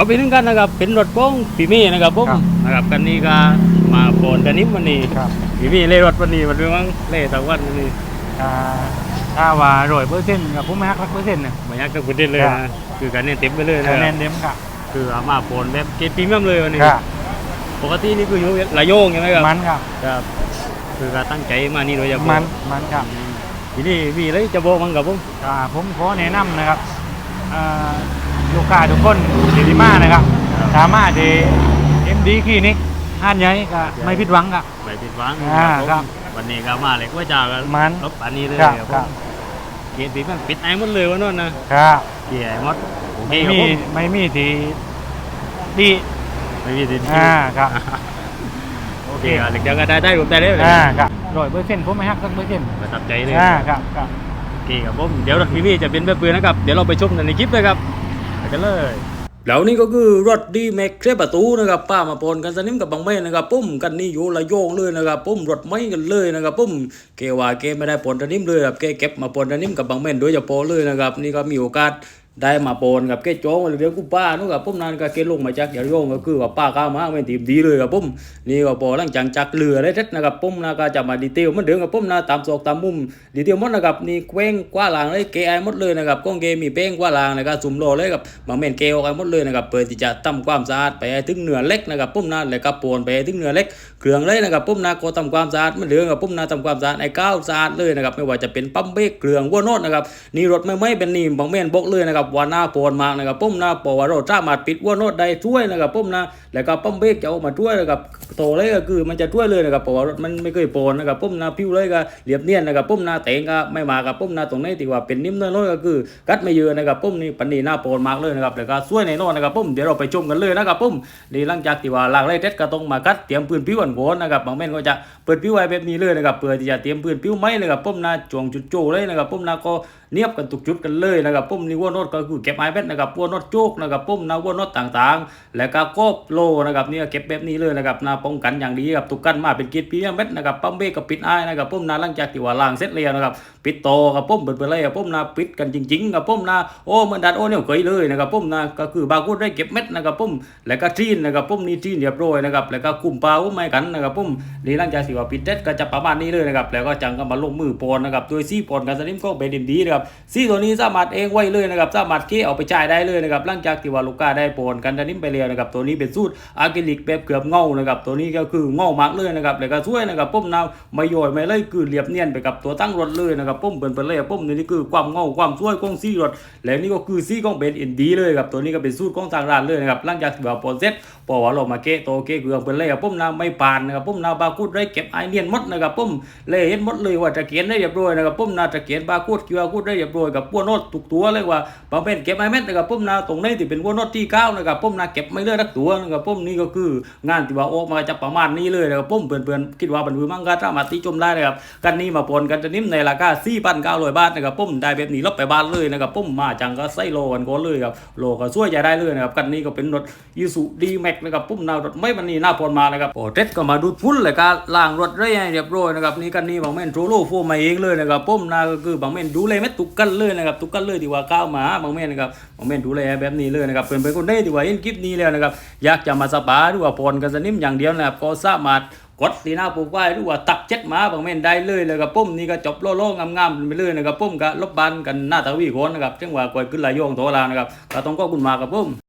จบไปนึงกันนะครับเป็นรถของพี่เมี่นะครับผมครับนะครับกันนี้ก็มาโปนกันนิมวันนี้ครับพี่เมี่เล่รถวันนี้มันเป็นมั้งเล่ทั้งวันวันนี้อ่าถ้าว่าร้อยเปอร์เซ็นต์กับผมไม่ฮักรักเปอร์เซ็นต์เนี่ยมายักกันคุณได้เลยครันะบ คือกันเนี่ยเต็มไปเลยนะคะแนนเต็มครับคือเอามาโปนแบบเกรดพรีเมียมเลยวันนี้ครับปกตินี่คืออยู่ระโยงใช่ไหมครับมันครับครับคือการตั้งใจมานี่โดยเฉพาะมันมันครับทีนี้มีอะไรจะบอกมั้งกับผม อ่าผมขอแนะนำนะครับอ่า ลูกค้าทุกคนที่ดีมานะครับสามารถที่เอ็มดีคลินิกห้านใหญ่ก็ไม่ผิดหวังครับ ไปผิดหวังอ่าผมครับวันนี้ก็มาเลยว่าจากกันมันรบอันนี้เลยครับครับครับเกรดพรีเมียมปิดไอ้หมดเลยวันนั้นนะครับเกี่ยหมดโอเคไม่ครับมีผมไม่มีที่ดีไม่มีติดอ่าครับโอเคอะเด็กเดี๋ยวก็ได้ได้ผมได้เลยอ่าครับร้อยเปอร์เซ็นต์ผมไม่ฮักสักเปอร์เซ็นต์ประทับใจเลยอ่าครับครับ โอเคครับผมเดี๋ยวพี่พี่จะเป็นแบบเปลือยนะครับเดี๋ยวเราไปชมกันในคลิปเลยครับไป กันเลยแล้วนี่ก็คือรถดีแม็กเครประตูนะครับป้ามาปนกันสนิมกับบางเม่นะครับปุ้มกันนี่อยู่ละโยงเลยนะครับปุ้มรถไม่กันเลยนะครับปุ้มเกว่าเกไม่ได้ปนสนิมเลยครับเกเก็บมาปนสนิมกับบางเม่นโดยเฉพาะเลยนะครับนี่ก็มีโอกาส ได้มาปนกับเกจ้องเดี๋ยวกูป้านู่นกับปุ้มนานก็เกลงมาจากอย่าโยงก็คือว่าป้าก้ามาไม่ตีดีเลยครับปุ้มนี่ก็พอหลังจากจากเรือได้ท็ดนะครับปุ้มนะก็จะมาดีเทลมันเดิมกับปุ้มนะตามซอกตามมุมดีเทลหมดนะครับนี่แกว้งกว้าหลางเลยเกไอหมดเลยนะครับก้องเกมีเป้งกว้าหลางนะครับสุ่มโลเลยกับบางเม่นเกออกไปหมดเลยนะครับเปิดที่จะทำความสะอาดไปถึงเนื้อเล็กนะครับปุ้มนะแล้วก็ปนไปถึงเนื้อเล็กเครื่องเลยนะครับปุ้มนะก็ทำความสะอาดมันเดิมกับปุ้มนะทำความสะอาดไอ้ก้าวสะอาดเลยนะครับไม่ว่าจะเป็นปั๊มเบรกเครื่องวัวโนดนะครับนี่รถไม่ไม่เป็นนี่มบางเม่นบกเลยนะครับว่าหน้าปนมากนะครับปุ้มนะปอว่าเราสามารถปิดวัวโนดได้ช่วยนะครับปุ้มนะแล้วก็ปั๊มเบรกจะออามาช่วยนะครับ โตเลยก็คือมันจะช่วยเลยนะครับเพราะว่ารถมันไม่เคยปนนะครับปุ้มนะพิ้วเลยก็เรียบเนียนนะครับปุ้มนะเตงก็ไม่มากับปุ้มนะตรงนี้ที่ว่าเป็นนิ่มน้อยก็คือ กัดไม่เยอะนะครับปุ้มนี่ปันนี่หน้าปนมากเลยนะครับแล้วก็ช่วยในนอนนะครับปุ้มเดี๋ยวเราไปชมกันเลยนะครับปุ้มนี่หลังจากที่ว่าลากไล่เท็ดก็ต้องมากัดเตรียมปืนพิ้วอันโกนนะครับบางแม่นก็จะเปิดพิ้วไว้แบบนี้เลยนะครับเพื่อที่จะเตรียมปืนพิ้วไม้นะครับปุ้มนะจวงจุดโจเลยนะครับปุ้มนะก็เนียบกันทุกจุดกันเลยนะครับปุ้มนี่วัวโนดก็คือเก็บไม้เพชรนะครับวัวโนดโจกนะครับปุ้มนะวัวนดต่างๆ แล้วก็กบโลนะครับเนี่ยเก็บแบบนี้เลยนะครับนะป้องกันอย่างดีครับทุกกันมาเป็นกีดพีเมียมเม็ดนะครับปั๊มเบรกกับปิดอ้ายนะครับปุ้มนะหลังจากที่ว่าล้างเสร็จแล้วนะครับปิดโตกับปุ้มเปิดไปเลยครับปุ้มนะปิดกันจริงๆกับปุ้มนะโอ้เหมันดัดโอ้เนี่ยเคยเลยนะครับปุ้มนะก็คือบากูดได้เก็บเม็ดนะครับปุ้มแล้วก็ทีนนะครับปุ้มนี่ทีนเรียบร้อยนะครับแล้วก็คุมปลาอุ้มไม่กันนะครับปุ้มนี่หลังจากที่ว่าปิดเด็ดก็จะประมาณนี้เลยนะครับแล้วก็จังก็มาลงมือปอนนะครับโดยซี่ปอนกันสนิมก็เบนดิมดีนะครับซี่ตัวนี้สามารถเองไว้เลยนะครับสามารถเก้เอาไปจ่ายได้เลยนะครับหลังจากที่ว่าลูกค้าได้ปอนกันสนิมไปแล้วนะครับตัวนี้เป็นสูตรอะคริลิกแบบเกือบเงานะครับตัวนี้ก็คือเงามากเลยนะครับแล้วก็ช่วยนะครับปุ้มนะไม่ย่อยไม่เลยคือเรียบเนียนไปกับตัวตั้งรถเลยนะครับปุ้มเปิดไปเลยปุ้มนี่คือความเงาความช่วยของซี่รถแล้วนี่ก็คือซี่ของเบนอินดีเลยครับตัวนี้ก็เป็นสูตรของทางร้านเลยนะครับหลังจากที่ว่าปอนเสร็จพอว่าเรามาเกะโตเกะเกลืองไปเลยปุ้มนะไม่ปานนะครับปุ้มนะบากูดได้เก็บไอเนียนหมดนะครับปุ้มเลยเห็นหมดเลยว่าจะเขียนได้เรียบร้อยนะครับปุ้มนะจะเขียนบากูดคิวอากูดได้เรียบร้อยกับปั้วโนตทุกตัวเลยว่าบางเป็นเก็บไอเม็ดนะครับปุ้มนะตรงนี้ที่เป็นปั้วโนตที่เก้านะครับปุ้มนะเก็บไม่เลือกทักตัวนะครับปุ้มนี่ก็คืองานที่ว่าออกมาจะประมาณนี้เลยนะครับปุ้มเพื่อนๆคิดว่าบรรลุมั่งก็สามารถที่ชมได้นะครับกันนี้มาปนกันจะนิ่มในราคา4,900บาทนะครับปุ้มได้แบบนี้ลบไปบ้านเลยนะครับปุ้มมาจังก็ใส่โลกันก่อนเลยครับโลก็ช่วยจะได้เลยนะครับกันนี้ก็เป็นรถยูสุดีแม็กนะครับปุ้มนารถไม่มันนี่หน้าปนมานะครับโอ้เท็ดก็มาดูดฟุ้นเลยการล้างรถได้ให้เรียบร้อยนะครับนี่กันนี้บางแม่นโทโลโฟมาเองเลยนะครับปุ้มนาก็คือบางแม่นดูเลยไม่ตุกกันเลยนะครับตุกกันเลยที่ว่าก้าวมาบางแม่นนะครับบางแม่นดูแลแบบนี้เลยนะครับเป็นเป็นคนได้ที่ว่าเห็นคลิปนี้แล้วนะครับอยากจะมาสปาหรือว่าปนกันสนิมอย่างเดียวนะครับก็สามารถกดตีหน้าปลูกไว้หรือว่าตักเจ็ดหมาบางแม่นได้เลยเลยครับปุ้มนี่ก็จบโล่ๆงามๆไปเลยนะครับปุ้มก็ลบบานกันหน้าตาวีโคนนะครับจังหวะกวยขึ้นลายโยงโตลานะครับก็ต้องก็คุณมากับปุ้ม